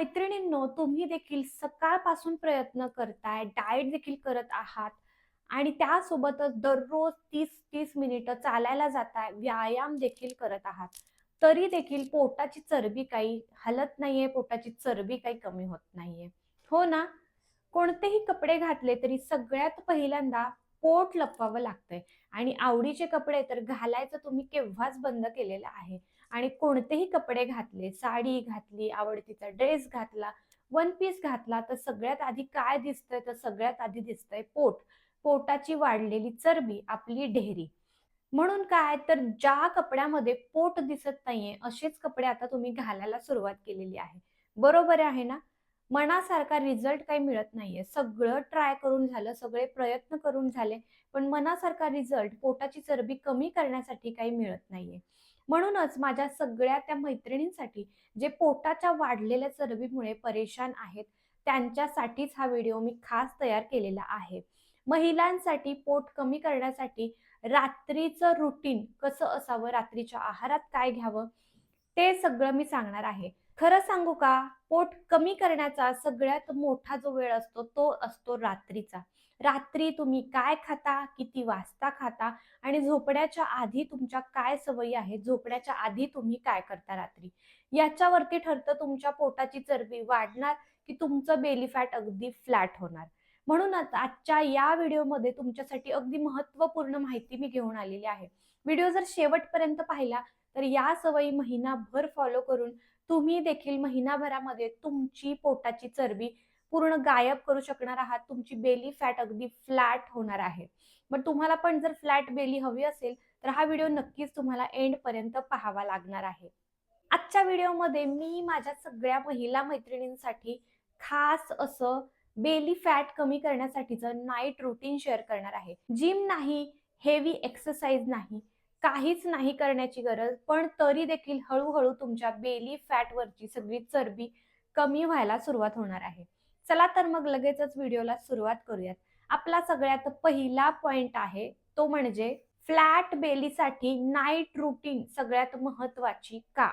मैत्रिणींनो तुम्ही देखील सकाळपासून प्रयत्न करताय डाएट देखील करत आहात आणि त्यासोबतच दररोज तीस तीस मिनिटं चालायला जाताय व्यायाम देखील करत आहात. तरी देखील पोटाची चरबी काही हलत नाहीये पोटाची चरबी काही कमी होत नाहीये. हो ना? कोणतेही कपडे घातले तरी सगळ्यात पहिल्यांदा पोट लपवावं लागतंय आणि आवडीचे कपडे तर घालायचं तुम्ही केव्हाच बंद केलेलं आहे. आणि कोणतेही कपडे घातले साडी घातली आवडतीचा ड्रेस घातला वन पीस घातला तर सगळ्यात आधी काय दिसतंय? तर सगळ्यात आधी दिसतंय पोट. पोटाची वाढलेली चरबी आपली ढेरी. म्हणून काय? तर ज्या कपड्यामध्ये पोट दिसत नाहीये असेच कपडे आता तुम्ही घालायला सुरुवात केलेली आहे. बरोबर आहे ना? मनासारखा रिझल्ट काही मिळत नाहीये. सगळं ट्राय करून झालं सगळे प्रयत्न करून झाले पण मनासारखा रिझल्ट पोटाची चरबी कमी करण्यासाठी काही मिळत नाहीये. म्हणूनच माझ्या सगळ्या त्या मैत्रिणींसाठी जे पोटाच्या वाढलेल्या चरबीमुळे परेशान आहेत त्यांच्यासाठीच हा व्हिडिओ मी खास तयार केलेला आहे. महिलांसाठी पोट कमी करण्यासाठी रात्रीचं रुटीन कसं असावं रात्रीच्या आहारात काय घ्यावं ते सगळं मी सांगणार आहे. खरं सांगू का? पोट कमी करण्याचा सगळ्यात मोठा जो वेळ असतो तो असतो रात्रीचा. रात्री तुम्ही काय खाता किती वाजता खाता आणि झोपण्याच्या आधी तुमच्या काय सवयी आहेत झोपण्याच्या आधी तुम्ही काय करता रात्री? याच्यावरती ठरतं तुमच्या पोटाची चरबी वाढणार की तुमचं बेली फॅट अगदी फ्लॅट होणार. म्हणूनच आजच्या या व्हिडिओमध्ये तुमच्यासाठी अगदी महत्त्वपूर्ण माहिती मी घेऊन आलेली आहे. व्हिडिओ जर शेवटपर्यंत पाहिला तर या सवयी महिनाभर फॉलो करून तुम्ही देखील महिनाभरामध्ये तुमची पोटाची चरबी पूर्ण गायब करू शकणार आहात तुमची बेली फॅट अगदी फ्लॅट होणार आहे. मग तुम्हाला पण जर फ्लॅट बेली हवी असेल तर हा व्हिडिओ नक्कीच तुम्हाला एंड पर्यंत पाहावा लागणार आहे. आजच्या व्हिडिओमध्ये मी माझ्या सगळ्या महिला मैत्रिणींसाठी खास असं बेली फॅट कमी करण्यासाठीचं नाईट रुटीन शेअर करणार आहे. जिम नाही हेवी एक्सरसाइज नाही काहीच नाही करण्याची गरज पण तरी देखील हळूहळू तुमच्या बेली फॅटवरची सगळी चरबी कमी व्हायला सुरुवात होणार आहे. चला तर मग लगेचच व्हिडिओला सुरुवात करूयात. आपला सगळ्यात पहिला पॉइंट आहे तो म्हणजे फ्लॅट बेलीसाठी नाईट रुटीन सगळ्यात महत्वाची का?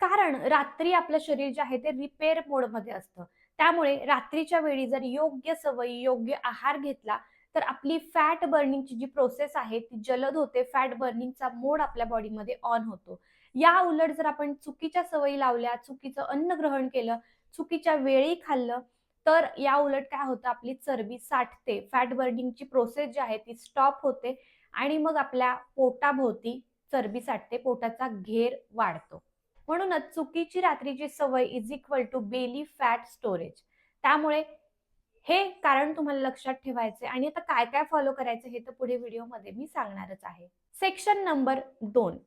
कारण रात्री आपलं शरीर जे आहे ते रिपेअर मोडमध्ये असतं. त्यामुळे रात्रीच्या वेळी जर योग्य सवयी योग्य आहार घेतला तर आपली फॅट बर्निंगची जी प्रोसेस आहे ती जलद होते. फॅट बर्निंगचा मोड आपल्या बॉडीमध्ये ऑन होतो. या उलट जर आपण चुकीच्या सवयी लावल्या चुकीचं अन्न ग्रहण केलं चुकीच्या वेळी खाल्लं तर या उलट काय होतं आपली चरबी साठते. फॅट बर्निंगची प्रोसेस जी आहे ती स्टॉप होते आणि मग आपल्या पोटाभोवती चरबी साठते पोटाचा घेर वाढतो. म्हणूनच चुकीची रात्रीची सवय is equal to belly fat storage त्यामुळे हे कारण तुम्हाला लक्षात ठेवायचे आणि आता काय काय फॉलो करायचं हे तर पुढे व्हिडिओमध्ये मी सांगणारच आहे. सेक्शन नंबर दोन.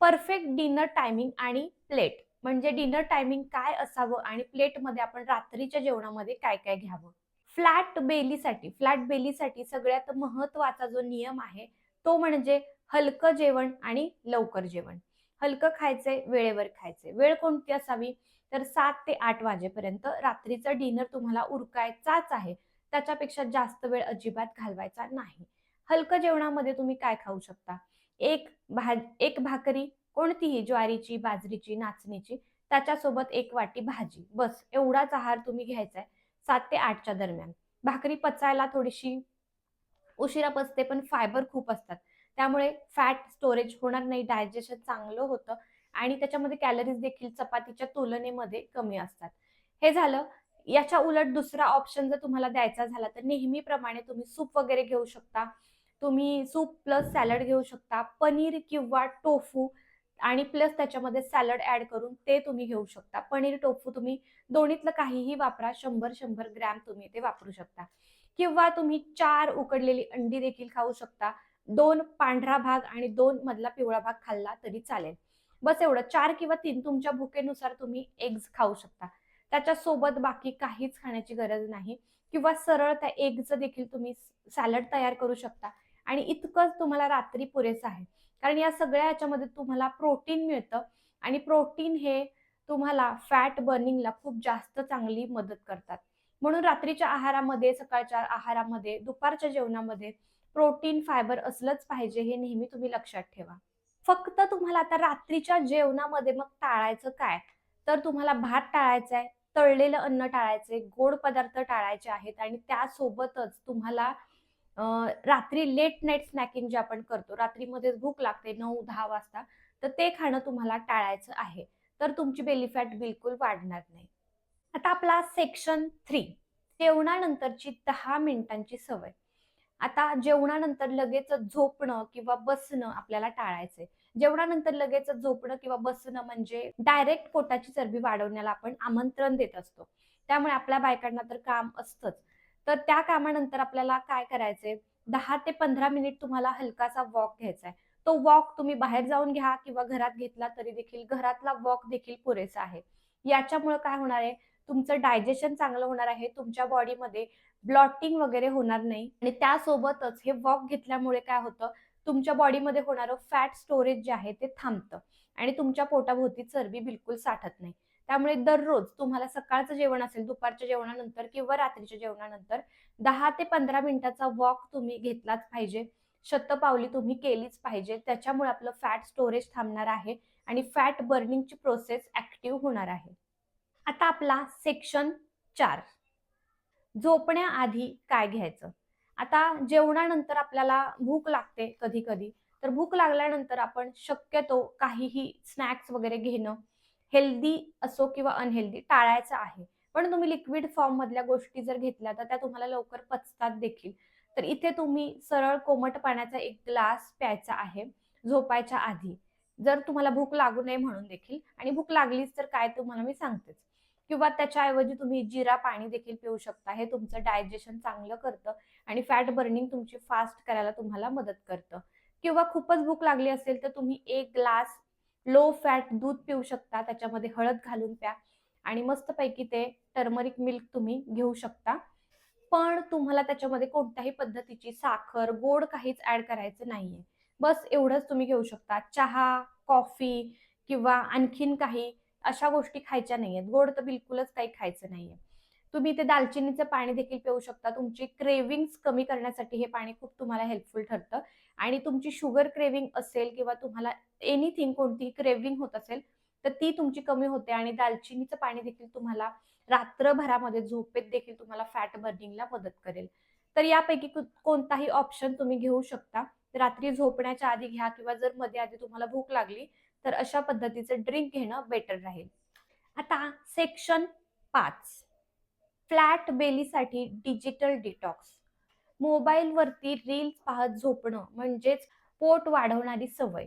परफेक्ट डिनर टायमिंग आणि प्लेट म्हणजे डिनर टायमिंग काय असावं आणि प्लेटमध्ये आपण रात्रीच्या जेवणामध्ये काय काय घ्यावं? फ्लॅट बेलीसाठी फ्लॅट बेलीसाठी सगळ्यात महत्त्वाचा जो नियम आहे तो म्हणजे हलकं जेवण आणि लवकर जेवण. हलकं खायचंय वेळेवर खायचंय. वेळ कोणती असावी? तर सात ते आठ वाजेपर्यंत रात्रीचं डिनर तुम्हाला उरकायचाच आहे. त्याच्यापेक्षा जास्त वेळ अजिबात घालवायचा नाही. हलकं जेवणामध्ये तुम्ही काय खाऊ शकता? एक भा एक भाकरी कोणतीही ज्वारीची बाजरीची नाचणीची त्याच्यासोबत एक वाटी भाजी. बस एवढाच आहार तुम्ही घ्यायचा आहे सात ते आठच्या दरम्यान. भाकरी पचायला थोडीशी उशिरा पचते पण फायबर खूप असतात. त्यामुळे फॅट स्टोरेज होणार नाही डायजेशन चांगलं होतं आणि त्याच्यामध्ये कॅलरीज देखील चपातीच्या तुलनेमध्ये कमी असतात. हे झालं. याच्या उलट दुसरा ऑप्शन जर तुम्हाला द्यायचा झाला तर नेहमीप्रमाणे तुम्ही सूप वगैरे घेऊ शकता. तुम्ही सूप प्लस सॅलड घेऊ शकता. पनीर किंवा टोफू आणि प्लस त्याच्यामध्ये सॅलड ऍड करून ते तुम्ही घेऊ शकता. पनीर टोफू तुम्ही दोन्हीतलं काहीही वापरा शंभर शंभर ग्रॅम तुम्ही ते वापरू शकता. किंवा तुम्ही चार उकडलेली अंडी देखील खाऊ शकता. दोन पांढरा भाग आणि दोन मधला पिवळा भाग खाल्ला तरी चालेल. बस एवढं. चार किंवा तीन तुमच्या भुकेनुसार तुम्ही एग्ज खाऊ शकता. त्याच्यासोबत बाकी काहीच खाण्याची गरज नाही. किंवा सरळ त्या एगचं देखील तुम्ही सॅलड तयार करू शकता. आणि इतकंच तुम्हाला रात्री पुरेसं आहे. कारण या सगळ्या याच्यामध्ये तुम्हाला प्रोटीन मिळतं. आणि प्रोटीन हे तुम्हाला फॅट बर्निंगला खूप जास्त चांगली मदत करतात. म्हणून रात्रीच्या आहारामध्ये सकाळच्या आहारामध्ये दुपारच्या जेवणामध्ये प्रोटीन फायबर असलंच पाहिजे हे नेहमी तुम्ही लक्षात ठेवा. फक्त तुम्हाला आता रात्रीच्या जेवणामध्ये मग टाळायचं काय? तर तुम्हाला भात टाळायचा आहे तळलेलं अन्न टाळायचे गोड पदार्थ टाळायचे आहेत आणि त्यासोबतच तुम्हाला रात्री लेट नाईट स्नॅकिंग जे आपण करतो रात्रीमध्येच भूक लागते नऊ दहा वाजता तर ते खाणं तुम्हाला टाळायचं आहे. तर तुमची बेली फॅट बिलकुल वाढणार नाही. आता आपला सेक्शन थ्री जेवणानंतरची दहा मिनिटांची सवय. आता जेवणानंतर लगेच झोपणं किंवा बसणं आपल्याला टाळायचंय. जेवणानंतर लगेच झोपणं किंवा बसणं म्हणजे डायरेक्ट पोटाची चरबी वाढवण्याला आपण आमंत्रण देत असतो. त्यामुळे आपल्या बायकांना तर काम असतंच. तर त्या कामानंतर आपल्याला काय करायचंय? दहा ते पंधरा मिनिट तुम्हाला हलकासा वॉक घ्यायचा आहे तो वॉक तुम्ही बाहेर जाऊन घ्या किंवा घरात घेतला तरी देखील घरातला वॉक देखील पुरेसा आहे. याच्यामुळे काय होणार आहे? तुमचं डायजेशन चांगलं होणार आहे तुमच्या बॉडीमध्ये ब्लॉटिंग वगैरे होणार नाही. आणि त्यासोबतच हे वॉक घेतल्यामुळे काय होतं? तुमच्या बॉडीमध्ये होणारं फॅट स्टोरेज जे आहे ते थांबतं. आणि तुमच्या पोटाभोवती चरबी बिलकुल साठत नाही. त्यामुळे दररोज तुम्हाला सकाळचं जेवण असेल दुपारच्या जेवणानंतर किंवा रात्रीच्या जेवणानंतर दहा ते पंधरा मिनिटाचा वॉक तुम्ही घेतलाच पाहिजे. शतपावली तुम्ही केलीच पाहिजे. त्याच्यामुळे आपलं फॅट स्टोरेज थांबणार आहे आणि फॅट बर्निंगची प्रोसेस ऍक्टिव्ह होणार आहे. आता आपला सेक्शन चार. झोपण्याआधी काय घ्यायचं? आता जेवणानंतर आपल्याला भूक लागते कधी कधी तर भूक लागल्यानंतर आपण शक्यतो काहीही स्नॅक्स वगैरे घेणं हेल्दी असो किंवा अनहेल्दी टाळायचं आहे. पण तुम्ही लिक्विड फॉर्म मधल्या गोष्टी जर घेतल्या तर त्या तुम्हाला लवकर पचतात देखील. तर इथे तुम्ही सरळ कोमट पाण्याचा एक ग्लास प्यायचा आहे झोपायच्या आधी. जर तुम्हाला भूक लागू नये म्हणून देखील आणि भूक लागलीच तर काय तुम्हाला मी सांगतेच. किंवा त्याच्याऐवजी तुम्ही जिरा पाणी देखील पिऊ शकता हे तुमचं डायजेशन चांगलं करतं आणि फॅट बर्निंग तुमची फास्ट करायला तुम्हाला मदत करतं. किंवा खूपच भूक लागली असेल तर तुम्ही एक ग्लास लो फॅट दूध पिऊ शकता त्याच्यामध्ये हळद घालून प्या. आणि मस्तपैकी ते टर्मरिक मिल्क तुम्ही घेऊ शकता. पण तुम्हाला त्याच्यामध्ये कोणत्याही पद्धतीची साखर गोड काहीच ऍड करायचं नाहीये. बस एवढंच तुम्ही घेऊ शकता. चहा कॉफी किंवा आणखीन काही अशा गोष्टी खायच्या नाहीयेत. गोड तर बिलकुलच काही खायचं नाहीये. तुम्ही ते दालचिनीचं पाणी देखील पिऊ शकता. तुमची क्रेविंग्स कमी करण्यासाठी हे पाणी खूप तुम्हाला हेल्पफुल ठरतं. आणि तुमची शुगर क्रेविंग असेल किंवा तुम्हाला एनिथिंग कोणतीही क्रेविंग होत असेल तर ती तुमची कमी होते आणि दालचिनीचं पाणी देखील तुम्हाला रात्रभरामध्ये झोपेत देखील तुम्हाला फॅट बर्निंगला मदत करेल. तर यापैकी कोणताही ऑप्शन तुम्ही घेऊ शकता. रात्री झोपण्याच्या आधी घ्या किंवा जर मध्ये आधी तुम्हाला भूक लागली तर अशा पद्धतीचं ड्रिंक घेणं बेटर राहील. आता सेक्शन पाच. फ्लॅट बेलीसाठी डिजिटल डिटॉक्स मोबाईलवरती रील्स पाहत झोपणं म्हणजेच पोट वाढवणारी सवय.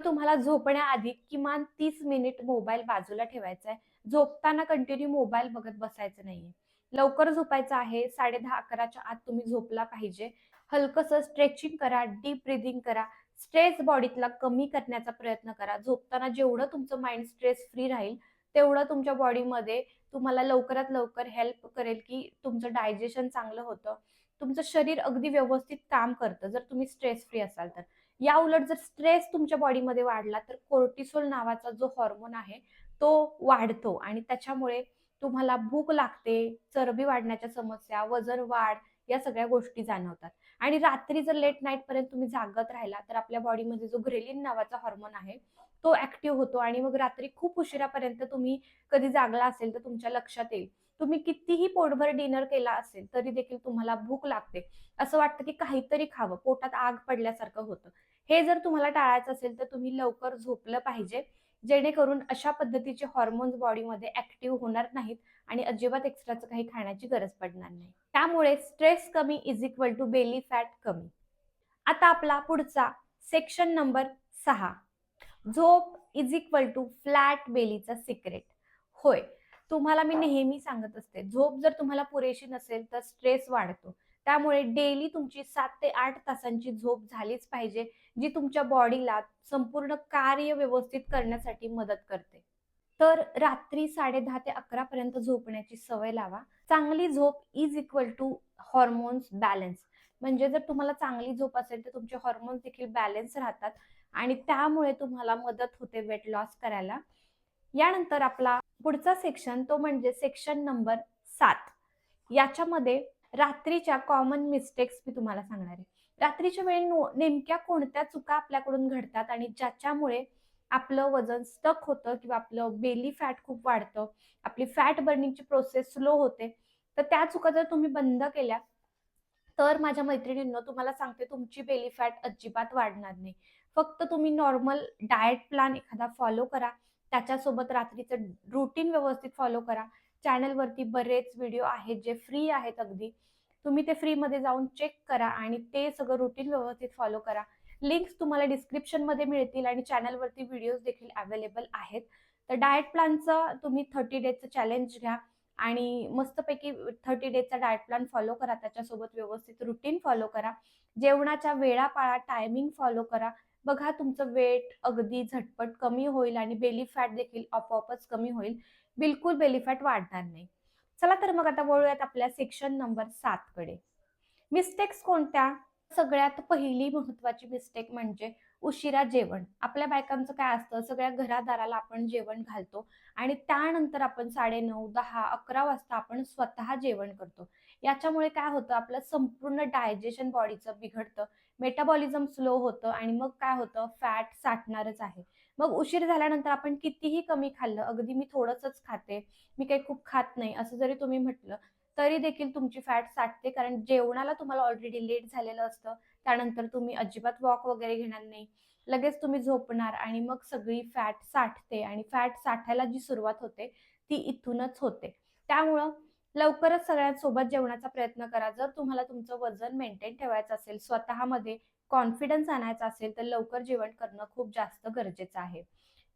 तुम्हाला झोपण्याआधी किमान तीस मिनिट मोबाईल बाजूला ठेवायचा आहे झोपताना कंटिन्यू मोबाईल बघत बसायचं नाहीये. लवकर झोपायचं आहे. साडे दहा अकराच्या आत तुम्ही झोपला पाहिजे. हलकस स्ट्रेचिंग करा डीप ब्रिदिंग करा. स्ट्रेस बॉडीतला कमी करण्याचा प्रयत्न करा. झोपताना जेवढं तुमचं माइंड स्ट्रेस फ्री राहील तेवढं तुमच्या बॉडीमध्ये तुम्हाला लवकरात लवकर हेल्प करेल की तुमचं डायजेशन चांगलं होतं. तुमचं शरीर अगदी व्यवस्थित काम करतं जर तुम्ही स्ट्रेस फ्री असाल तर. या उलट जर स्ट्रेस तुमच्या बॉडीमध्ये वाढला तर कोर्टिसोल नावाचा जो हॉर्मोन आहे तो वाढतो आणि त्याच्यामुळे तुम्हाला भूक लागते चरबी वाढण्याच्या समस्या वजन वाढ या सगळ्या गोष्टी जाणवतात. आणि रात्री जर लेट नाईट पर्यंत तुम्ही जागत राहिला तर आपल्या बॉडीमध्ये जो ग्रेलिन नावाचा हॉर्मोन आहे तो ऍक्टिव्ह होतो आणि मग रात्री खूप उशिरापर्यंत तुम्ही कधी जागला असेल तर तुमच्या लक्षात येईल. तुम्ही कितीही पोटभर डिनर केला असेल तरी देखील तुम्हाला भूक लागते. असं वाटतं की काहीतरी खावं पोटात आग पडल्यासारखं होतं. हे जर तुम्हाला टाळायचं असेल तर तुम्ही लवकर झोपलं पाहिजे. जेणेकरून अशा पद्धतीचे हॉर्मोन्स बॉडीमध्ये ऍक्टिव्ह होणार नाहीत आणि अजिबात एक्स्ट्राचं काही खाण्याची गरज पडणार नाही. त्यामुळे स्ट्रेस कमी is equal to belly fat कमी. आता आपला पुढचा सेक्शन नंबर सहा. झोप इज इक्वल टू फ्लॅट बेलीचा सिक्रेट होय. तुम्हाला मी नेहमी सांगत असते झोप जर तुम्हाला पुरेशी नसेल तर स्ट्रेस वाढतो. त्यामुळे डेली तुमची सात ते आठ तासांची झोप झालीच पाहिजे जी तुमच्या बॉडीला संपूर्ण कार्य व्यवस्थित करण्यासाठी मदत करते. तर रात्री साडे दहा ते अकरा पर्यंत झोपण्याची सवय लावा. चांगली झोप is equal to hormones balance म्हणजे जर तुम्हाला चांगली झोप असेल तर तुमचे हॉर्मोन्स देखील बॅलन्स राहतात आणि त्यामुळे तुम्हाला मदत होते वेट लॉस करायला. यानंतर आपला पुढचा सेक्शन तो म्हणजे सेक्शन नंबर सात. याच्यामध्ये रात्रीच्या कॉमन मिस्टेक्स मी तुम्हाला सांगणार आहे. रात्रीच्या वेळी नेमक्या कोणत्या चुका आपल्याकडून घडतात आणि ज्याच्यामुळे आपलं वजन स्टक होतं किंवा आपलं बेली फॅट खूप वाढतं आपली फॅट बर्निंगची प्रोसेस स्लो होते तर त्या चुका जर तुम्ही बंद केल्या तर माझ्या मैत्रिणींनो तुम्हाला सांगते तुमची बेली फॅट अजिबात वाढणार नाही. फक्त तुम्ही नॉर्मल डाएट प्लॅन एखादा फॉलो करा. त्याच्यासोबत रात्रीचं रुटीन व्यवस्थित फॉलो करा. चॅनलवरती बरेच व्हिडिओ आहेत जे फ्री आहेत अगदी. तुम्ही ते फ्रीमध्ये जाऊन चेक करा आणि ते सगळं रुटीन व्यवस्थित फॉलो करा. लिंक्स तुम्हाला डिस्क्रिप्शनमध्ये मिळतील आणि चॅनलवरती व्हिडिओज देखील अवेलेबल आहेत. तर डाएट प्लॅनचं तुम्ही थर्टी डेजचं चॅलेंज घ्या आणि मस्तपैकी थर्टी डेजचा डाएट प्लॅन फॉलो करा. त्याच्यासोबत व्यवस्थित रुटीन फॉलो करा. जेवणाच्या वेळा पाळा टायमिंग फॉलो करा. बघा तुमचं वेट अगदी झटपट कमी होईल आणि बेली फॅट देखील आपोआपच कमी होईल. बिलकुल बेली फॅट वाढणार नाही. चला तर मग आता वळूयात आपल्या सेक्शन नंबर सात कडे. मिस्टेक्स कोणत्या? सगळ्यात पहिली महत्वाची मिस्टेक म्हणजे उशिरा जेवण. आपल्या बायकांचं काय असतं सगळ्या घरादाराला आपण जेवण घालतो आणि त्यानंतर आपण साडे नऊ दहा अकरा वाजता आपण स्वतः जेवण करतो. याच्यामुळे काय होतं आपलं संपूर्ण डायजेशन बॉडीचं बिघडतं. मेटाबॉलिझम स्लो होतं आणि मग काय होतं? फॅट साठणारच आहे. मग उशीर झाल्यानंतर आपण कितीही कमी खाल्लं अगदी मी थोडंसंच खाते मी काही खूप खात नाही असं जरी तुम्ही म्हटलं तरी देखील तुमची फॅट साठते कारण जेवणाला तुम्हाला ऑलरेडी लेट झालेलं असतं. त्यानंतर तुम्ही अजिबात वॉक वगैरे घेणार नाही. लगेच तुम्ही झोपणार आणि मग सगळी फॅट साठते आणि फॅट साठायला जी सुरुवात होते ती इथूनच होते. त्यामुळं लवकरच सगळ्यांसोबत जेवणाचा प्रयत्न करा. जर तुम्हाला तुमचं वजन मेंटेन ठेवायचं असेल स्वतःमध्ये कॉन्फिडन्स आणायचा असेल तर लवकर जेवण करणं खूप जास्त गरजेचं आहे.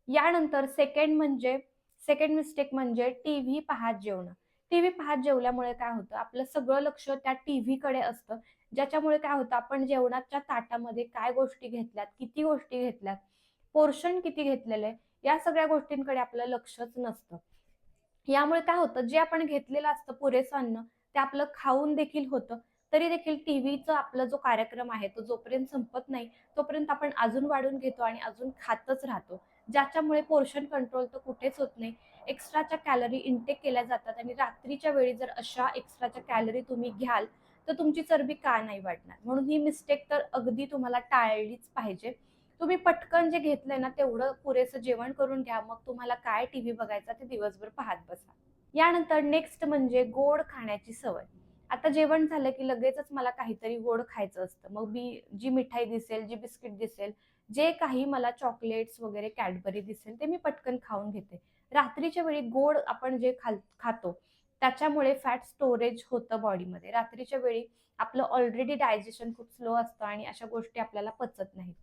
यानंतर सेकंड म्हणजे सेकंड मिस्टेक म्हणजे टीव्ही पाहत जेवणं. टीव्ही पाहत जेवल्यामुळे काय होतं? आपलं सगळं लक्ष त्या टीव्हीकडे असतं. ज्याच्यामुळे काय होतं? आपण जेवणाच्या ताटामध्ये काय गोष्टी घेतल्यात? किती गोष्टी घेतल्यात? पोर्शन किती घेतलेलं आहे? या सगळ्या गोष्टींकडे आपलं लक्षच नसतं. यामुळे काय होतं जे आपण घेतलेलं असतं पुरेसं अन्न ते आपलं खाऊन देखील होतं. तरी देखील टीव्हीचा आपला जो कार्यक्रम आहे तो जोपर्यंत संपत नाही तोपर्यंत आपण अजून वाढून घेतो आणि अजून खातच राहतो. ज्याच्यामुळे पोर्शन कंट्रोल तर कुठेच होत नाही. एक्स्ट्राच्या कॅलरी इंटेक केल्या जातात आणि रात्रीच्या वेळी जर अशा एक्स्ट्राच्या कॅलरी तुम्ही घ्याल तर तुमची चरबी का नाही वाढणार? म्हणून ही मिस्टेक तर अगदी तुम्हाला टाळलीच पाहिजे. तुम्ही पटकन जे घेतलंय ना तेवढं पुरेसं जेवण करून घ्या. मग तुम्हाला काय टीव्ही बघायचा ते दिवसभर पाहत बसा. यानंतर नेक्स्ट म्हणजे गोड खाण्याची सवय. आता जेवण झालं की लगेचच मला काहीतरी गोड खायचं असतं. मग मी जी मिठाई दिसेल जी बिस्किट दिसेल जे काही मला चॉकलेट्स वगैरे कॅडबरी दिसेल ते मी पटकन खाऊन घेते. रात्रीच्या वेळी गोड आपण जे खाल खातो त्याच्यामुळे फॅट स्टोरेज होतं बॉडीमध्ये रात्रीच्या वेळी आपलं ऑलरेडी डायजेशन खूप स्लो असतं आणि अशा गोष्टी आपल्याला पचत नाहीत.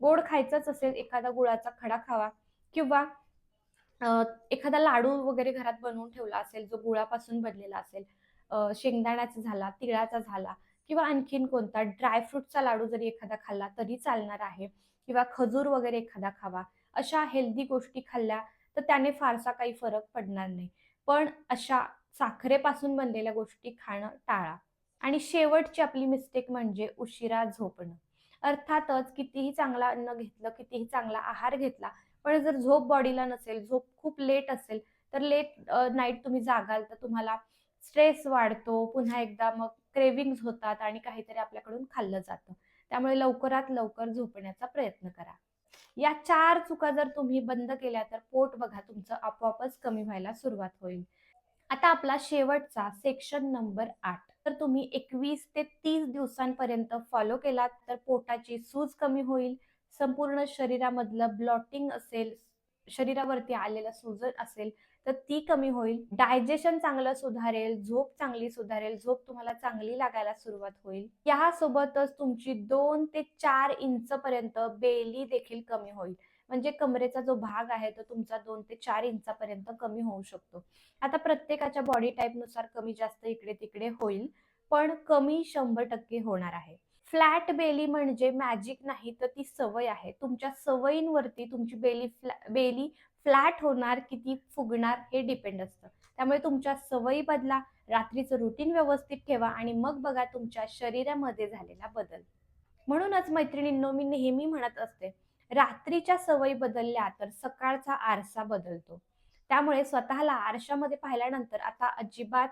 गोड खायचंच असेल एखादा गुळाचा खडा खावा किंवा एखादा लाडू वगैरे घरात बनवून ठेवला असेल जो गुळापासून बनलेला असेल शेंगदाण्याचा झाला तिळाचा झाला किंवा आणखीन कोणता ड्रायफ्रूटचा लाडू जरी एखादा खाल्ला तरी चालणार आहे किंवा खजूर वगैरे एखादा खावा अशा हेल्दी गोष्टी खाल्ल्या तर त्याने फारसा काही फरक पडणार नाही. पण अशा साखरेपासून बनलेल्या गोष्टी खाणं टाळा. आणि शेवटची आपली मिस्टेक म्हणजे उशिरा झोपणं. अर्थातच कितीही चांगला अन्न घेतलं कितीही चांगला आहार घेतला पण जर झोप बॉडीला नसेल झोप खूप लेट असेल तर लेट नाईट तुम्ही जागाल तर तुम्हाला स्ट्रेस वाढतो पुन्हा एकदा मग क्रेविंग्स होतात आणि काहीतरी आपल्याकडून खाल्लं जातं. त्यामुळे लवकरात लवकर झोपण्याचा प्रयत्न करा. या चार चुका जर तुम्ही बंद केल्या तर पोट बघा तुमचं आपोआपच कमी व्हायला सुरुवात होईल. आता आपला शेवटचा सेक्शन नंबर आठ. तर तुम्ही एकवीस ते तीस दिवसांपर्यंत फॉलो केलात तर पोटाची सूज कमी होईल संपूर्ण शरीरामधलं ब्लॉटिंग असेल शरीरावरती आलेलं सुजन असेल तर ती कमी होईल. डायजेशन चांगलं सुधारेल झोप चांगली सुधारेल झोप तुम्हाला चांगली लागायला सुरुवात होईल. यासोबतच तुमची दोन ते चार इंच पर्यंत बेली देखील कमी होईल. म्हणजे कमरेचा जो भाग आहे तो तुमचा दोन ते चार इंचापर्यंत कमी होऊ शकतो. आता प्रत्येकाच्या बॉडी टाईपनुसार कमी जास्त इकडे तिकडे होईल पण कमी शंभर टक्के होणार आहे. फ्लॅट बेली म्हणजे मॅजिक नाही तर ती सवय आहे. तुमच्या सवयींवरती तुमची बेली फ्लॅ बेली फ्लॅट होणार किती फुगणार हे डिपेंड असतं. त्यामुळे तुमच्या सवयी बदला रात्रीचं रुटीन व्यवस्थित ठेवा आणि मग बघा तुमच्या शरीरामध्ये झालेला बदल. म्हणूनच मैत्रिणींनो मी नेहमी म्हणत असते रात्रीच्या सवयी बदलल्या तर सकाळचा आरसा बदलतो. त्यामुळे स्वतःला आरशामध्ये पाहिल्यानंतर आता अजिबात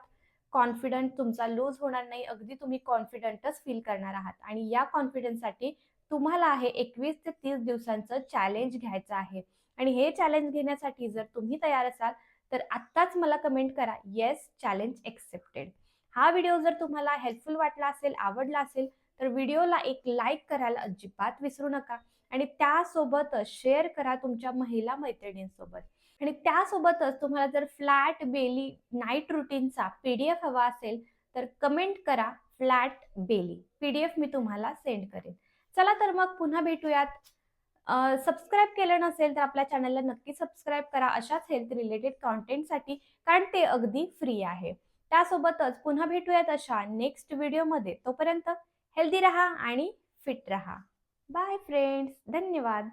कॉन्फिडंट तुमचा लूज होणार नाही. अगदी तुम्ही कॉन्फिडंटच फील करणार आहात. आणि या कॉन्फिडन्ससाठी तुम्हाला आहे एकवीस ते तीस दिवसांचं चॅलेंज घ्यायचं आहे. आणि हे चॅलेंज घेण्यासाठी जर तुम्ही तयार असाल तर आत्ताच मला कमेंट करा येस चॅलेंज एक्सेप्टेड हा व्हिडिओ जर तुम्हाला हेल्पफुल वाटला असेल आवडला असेल तर व्हिडिओला एक लाईक करायला अजिबात विसरू नका. आणि त्यासोबतच शेअर करा तुमच्या महिला मैत्रिणींसोबत. आणि त्यासोबतच तुम्हाला जर फ्लॅट बेली नाईट रुटीनचा पीडीएफ हवा असेल तर कमेंट करा फ्लॅट बेली पीडीएफ मी तुम्हाला सेंड करेन. चला तर मग पुन्हा भेटूयात. सबस्क्राईब केलं नसेल तर आपल्या चॅनलला नक्की सबस्क्राईब करा. अशाच हेल्थ रिलेटेड कॉन्टेंटसाठी कारण ते अगदी फ्री आहे. त्यासोबतच पुन्हा भेटूयात अशा नेक्स्ट व्हिडिओमध्ये तोपर्यंत हेल्दी राहा आणि फिट राहा. बाय फ्रेंड्स धन्यवाद.